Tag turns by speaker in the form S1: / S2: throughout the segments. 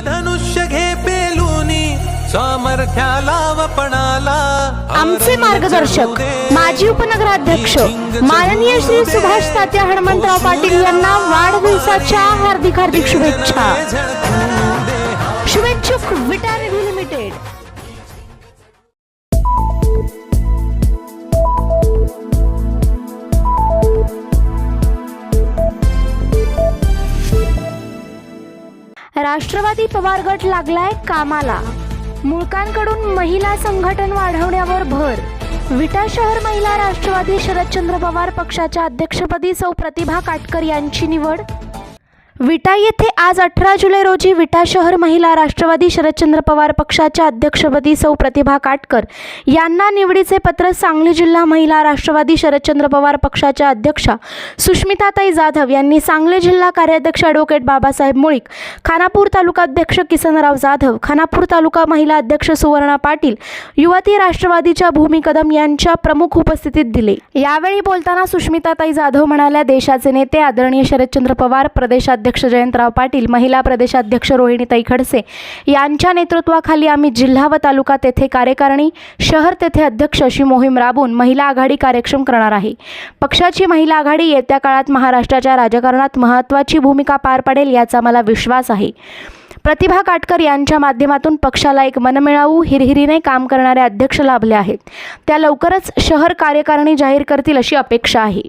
S1: धनुष्य घे पेलुनी सामर्थ्याला वपणाला
S2: आमचे मार्गदर्शक माजी उपनगराध्यक्ष माननीय श्री सुभाष तात्या हनुमंतराव पाटील यांना वाढदिवसाच्या हार्दिक हार्दिक शुभेच्छा. शुभेच्छुक विटा रिव्ह्यू लिमिटेड. राष्ट्रवादी पवार गट लागलाय कामाला. मुळकांकडून महिला संघटन वाढवण्यावर भर. विटा शहर महिला राष्ट्रवादी शरदचंद्र पवार पक्षाच्या अध्यक्षपदी सौ प्रतिभा काटकर यांची निवड. विटा येथे आज अठरा जुलै रोजी विटा शहर महिला राष्ट्रवादी शरदचंद्र पवार पक्षाच्या अध्यक्षपदी सौ प्रतिभा काटकर यांना निवडीचे पत्र सांगली जिल्हा महिला राष्ट्रवादी शरदचंद्र पवार पक्षाच्या अध्यक्षा सुष्मिताताई जाधव यांनी सांगली जिल्हा कार्याध्यक्ष ॲडव्होकेट बाबासाहेब मुळीक खानापूर तालुका अध्यक्ष किसनराव जाधव खानापूर तालुका महिला अध्यक्ष सुवर्णा पाटील युवती राष्ट्रवादीच्या भूमी कदम यांच्या प्रमुख उपस्थितीत दिले. यावेळी बोलताना सुष्मिताताई जाधव म्हणाल्या देशाचे नेते आदरणीय शरदचंद्र पवार प्रदेशात अध्यक्ष जयंतराव पाटील महिला प्रदेशाध्यक्ष रोहिणीताई खडसे यांच्या नेतृत्वाखाली आम्ही जिल्हा व तालुका तेथे कार्यकारिणी शहर तेथे अध्यक्ष अशी मोहीम राबवून महिला आघाडी कार्यक्षम करणार आहे. पक्षाची महिला आघाडी येत्या काळात महाराष्ट्राच्या राजकारणात महत्त्वाची भूमिका पार पाडेल याचा मला विश्वास आहे. प्रतिभा काटकर यांच्या माध्यमातून पक्षाला एक मनमिळावू हिरहिरीने काम करणारे अध्यक्ष लाभले आहेत. त्या लवकरच शहर कार्यकारिणी जाहीर करतील अशी अपेक्षा आहे.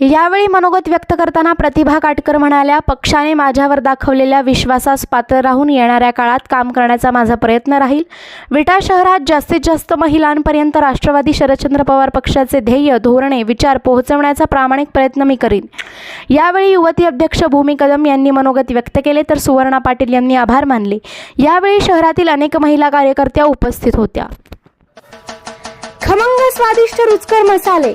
S2: यावेळी मनोगत व्यक्त करताना प्रतिभा काटकर म्हणाल्या पक्षाने माझ्यावर दाखवलेल्या विश्वासास पात्र राहून येणाऱ्या काळात काम करण्याचा माझा प्रयत्न राहील. विटा शहरात जास्तीत जास्त महिलांपर्यंत राष्ट्रवादी शरदचंद्र पवार पक्षाचे ध्येय धोरणे विचार पोहोचवण्याचा प्रामाणिक प्रयत्न मी करीन. यावेळी युवती अध्यक्ष भूमी कदम यांनी मनोगत व्यक्त केले तर सुवर्णा पाटील यांनी आभार मानले. यावेळी शहरातील अनेक महिला कार्यकर्त्या उपस्थित होत्या. खमंग स्वादिष्ट रुचकर मसाले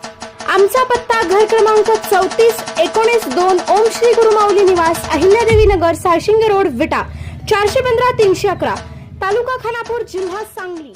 S2: आमचा पत्ता घर क्रमांक चौतीस एकोणीस दोन ओम श्री गुरु माऊली निवास अहिल्यादेवी नगर सारशिंगे रोड विटा चारशे पंधरा तीनशे अकरा तालुका खानापूर जिल्हा सांगली.